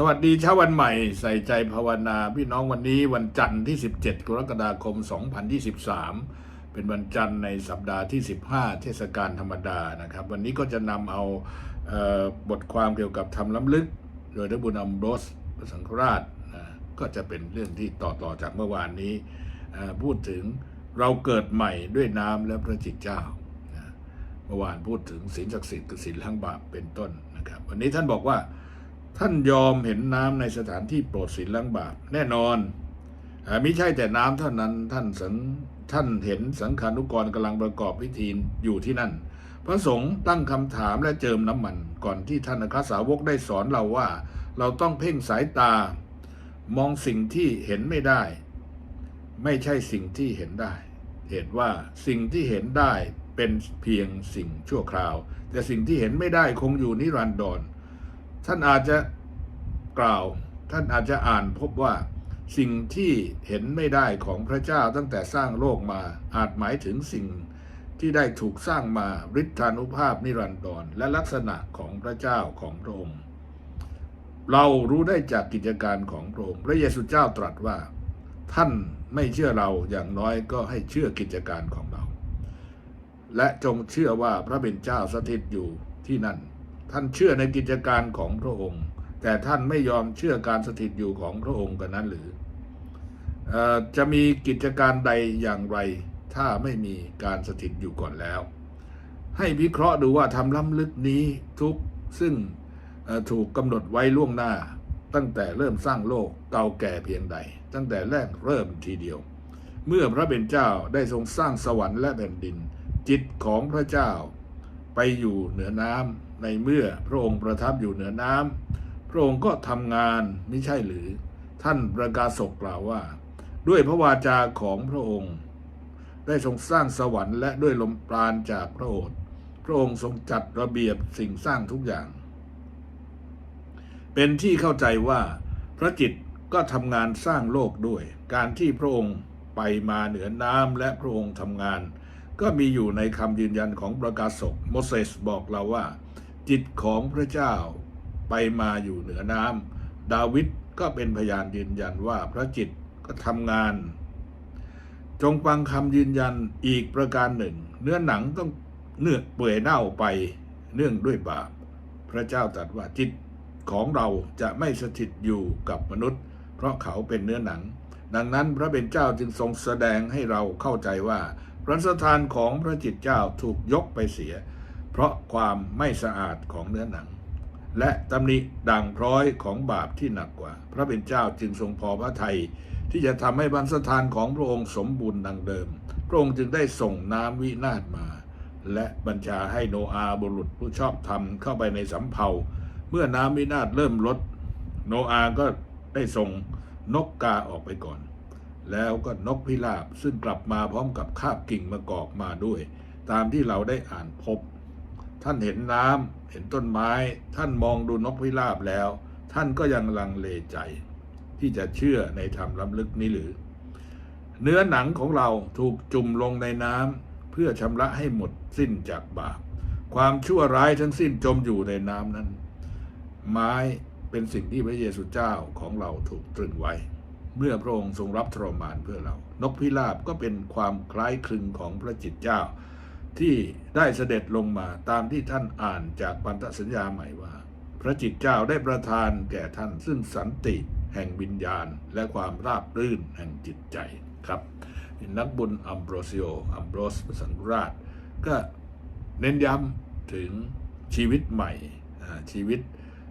สวัสดีเช้าวันใหม่ใส่ใจภาวนา พี่น้องวันนี้วันจันทร์ที่ 17 กรกฎาคม 2023 เป็นวันจันทร์ในสัปดาห์ที่ 15 เทศกาลธรรมดานะครับ วันนี้ก็จะนำเอาเออบทความเกี่ยวกับธรรมล้ำลึก โดยพระบุญอัมโบรสพระสังฆราชนะก็จะเป็นเรื่องที่ต่อต่อจากเมื่อวานนี้ พูดถึงเราเกิดใหม่ด้วยน้ำและพระจิตเจ้าเมื่อวานพูดถึงศีลศักดิ์สิทธิ์กับศีลล้งบาปเป็นต้นนะครับ วันนี้ท่านบอกว่า ท่านยอมเห็นน้ำในสถานที่โปรดศีลล้างบาปแน่นอนไม่ใช่แต่น้ำเท่านั้นท่านสังท่านเห็นสังขานุกรกำลังประกอบพิธีอยู่ที่นั่น พระสงฆ์ตั้งคำถามและเจิมน้ำมัน ก่อนที่ท่านอัครสาวกได้สอนเราว่า เราต้องเพ่งสายตา มองสิ่งที่เห็นไม่ได้ ไม่ใช่สิ่งที่เห็นได้ เหตุว่าสิ่งที่เห็นได้เป็นเพียงสิ่งชั่วคราว แต่สิ่งที่เห็นไม่ได้คงอยู่นิรันดร ท่านอาจจะกล่าว ท่านอาจจะอ่านพบว่าสิ่งที่เห็นไม่ได้ของพระเจ้าตั้งแต่สร้างโลกมาอาจหมายถึงสิ่งที่ได้ถูกสร้างมาฤทธานุภาพนิรันดรและลักษณะของพระเจ้าของพระองค์เรารู้ได้จากกิจการของพระองค์พระเยซูเจ้าตรัสว่า ท่านไม่เชื่อเราอย่างน้อยก็ให้เชื่อกิจการของเรา และจงเชื่อว่าพระเป็นเจ้าสถิตอยู่ที่นั่น ท่านเชื่อในกิจการของพระองค์ แต่ท่านไม่ยอมเชื่อการสถิตอยู่ของพระองค์กันนั้นหรืออจะมีกิจการใดอย่างไร ถ้าไม่มีการสถิตอยู่ก่อนแล้ว ให้วิเคราะห์ดูว่าทำล้ำลึกนี้ทุกซึ่งถูกกำหนดไว้ล่วงหน้า ตั้งแต่เริ่มสร้างโลกเก่าแก่เพียงใด ตั้งแต่แรกเริ่มทีเดียว เมื่อพระเป็นเจ้าได้ทรงสร้างสวรรค์และแผ่นดิน จิตของพระเจ้าไปอยู่เหนือน้ำ ในเมื่อพระองค์ประทับอยู่เหนือน้ำพระองค์ก็ทำงานไม่ใช่หรือ ท่านประกาศกกล่าวว่า ด้วยพระวาจาของพระองค์ ได้ทรงสร้างสวรรค์และด้วยลมปราณจากพระโอษฐ์พระองค์ทรงจัดระเบียบสิ่งสร้างทุกอย่าง เป็นที่เข้าใจว่าพระจิตก็ทำงานสร้างโลกด้วย การที่พระองค์ไปมาเหนือน้ำและพระองค์ทำงาน ก็มีอยู่ในคำยืนยันของประกาศกโมเสสบอกเราว่า จิตของพระเจ้าไปมาอยู่เหนือน้ำดาวิดก็เป็นพยานยืนยันว่าพระจิตก็ทำงาน จงฟังคำยืนยันอีกประการหนึ่ง เนื้อหนังต้องเนื้อเปื่อยเน่าไปเนื่องด้วยบาป พระเจ้าตรัสว่าจิตของเราจะไม่สถิตอยู่กับมนุษย์ เพราะเขาเป็นเนื้อหนัง ดังนั้นพระเป็นเจ้าจึงทรงแสดงให้เราเข้าใจว่าพระสถานของพระจิตเจ้าถูกยกไปเสีย เพราะความไม่สะอาดของเนื้อหนัง และตำหนิด่างพร้อยของบาปที่หนักกว่า พระเป็นเจ้าจึงทรงพอพระทัยที่จะทำให้บรรสถานของพระองค์สมบูรณ์ดังเดิม พระองค์จึงได้ส่งน้ำวินาศมา และบัญชาให้โนอาบุรุษผู้ชอบธรรมเข้าไปในสำเภาเมื่อน้ำวินาศเริ่มลด โนอาก็ได้ส่งนกกาออกไปก่อน แล้วก็นกพิราบซึ่งกลับมาพร้อมกับคาบกิ่งมะกอกมาด้วย ตามที่เราได้อ่านพบ ท่านเห็นน้ำเห็นต้นไม้ ท่านมองดูนกพิราบแล้ว ท่านก็ยังลังเลใจ ที่จะเชื่อในธรรมล้ำลึกนี้หรือ เนื้อหนังของเราถูกจุ่มลงในน้ำเพื่อชำระให้หมดสิ้นจากบาปความชั่วร้ายทั้งสิ้นจมอยู่ในน้ำนั้น ไม้เป็นสิ่งที่พระเยซูเจ้าของเราถูกตรึงไว้ เมื่อพระองค์ทรงรับทรมานเพื่อเรา นกพิราบก็เป็นความคล้ายคลึงของพระจิตเจ้า ที่ได้เสด็จลงมาตามที่ท่านอ่านจากพันธสัญญาใหม่ว่า พระจิตเจ้าได้ประทานแก่ท่านซึ่งสันติแห่งวิญญาณ และความราบรื่นแห่งจิตใจครับนักบุญอัมโบรซิโออัมโบรสสังราช ก็เน้นย้ำถึงชีวิตใหม่ชีวิต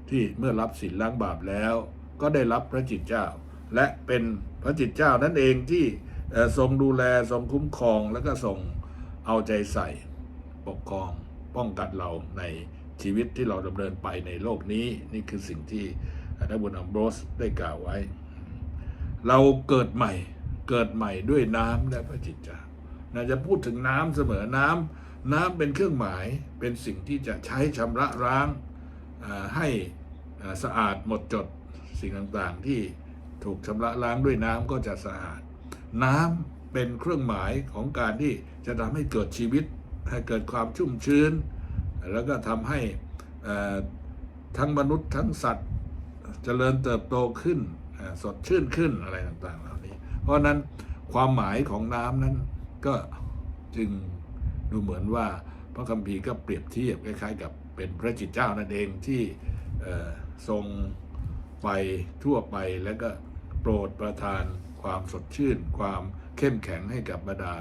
ที่เมื่อรับศีลล้างบาปแล้ว ก็ได้รับพระจิตเจ้า และเป็นพระจิตเจ้านั่นเองที่ทรงดูแลทรงคุ้มครองแล้วก็ทรง เอาใจใส่ปกครองป้องกันเราในชีวิตที่เราดำเนินไปในโลกนี้นี่คือสิ่งที่นักบุญอัมโบรสได้กล่าวไว้ เราเกิดใหม่เกิดใหม่ด้วยน้ำและพระจิตจาน่าจะพูดถึงน้ำเสมอน้ำน้ำเป็นเครื่องหมายเป็นสิ่งที่จะใช้ชำระล้างให้สะอาดหมดจดสิ่งต่างๆที่ถูกชำระล้างด้วยน้ำก็จะสะอาด น้ำ เป็นเครื่องหมายของการที่จะทำให้เกิดชีวิตให้เกิดความชุ่มชื้น แล้วก็ทำให้ทั้งมนุษย์ทั้งสัตว์เจริญเติบโตขึ้นสดชื่นขึ้นอะไรต่างๆเหล่านี้ เพราะนั้นความหมายของน้ำนั้นก็จึงดูเหมือนว่าพระคัมภีร์ก็เปรียบเทียบคล้ายๆ กับเป็นพระจิตเจ้านั่นเองที่ทรงไปทั่วไปแล้วก็โปรดประทาน ความสดชื่น ความเข้มแข็งให้กับบรรดา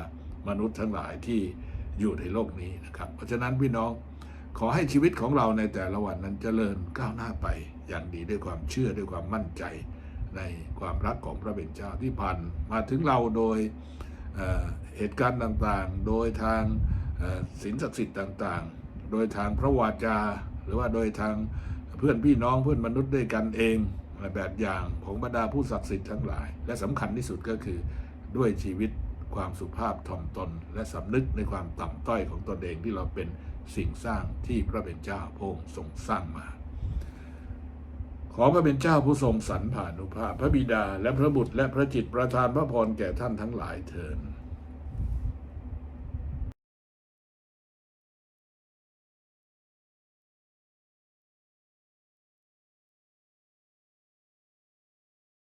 มนุษย์ทั้งหลายที่อยู่ในโลกนี้นะครับ เพราะฉะนั้นพี่น้องขอให้ชีวิตของเราในแต่ละวันนั้นเจริญก้าวหน้าไปอย่างดีด้วยความเชื่อด้วยความมั่นใจในความรักของพระเป็นเจ้าที่ผ่านมาถึงเราโดยเเหตุการณ์ต่างๆ โดยทางศีลศักดิ์สิทธิ์ต่างๆ โดยทางพระวาจา หรือว่าโดยทางเพื่อนพี่น้องเพื่อนมนุษย์ด้วยกันเอง แบบอย่างของบรรดาผู้ศักดิ์สิทธิ์ทั้งหลาย และสำคัญที่สุดก็คือด้วยชีวิตความสุภาพถ่อมตน และสำนึกในความต่ำต้อยของตนเองที่เราเป็นสิ่งสร้างที่พระเป็นเจ้าพระองค์ทรงสร้างมา ขอพระเป็นเจ้าผู้ทรงสรรผ่านุภาพ พระบิดาและพระบุตรและพระจิตประทานพระพรแก่ท่านทั้งหลายเถิด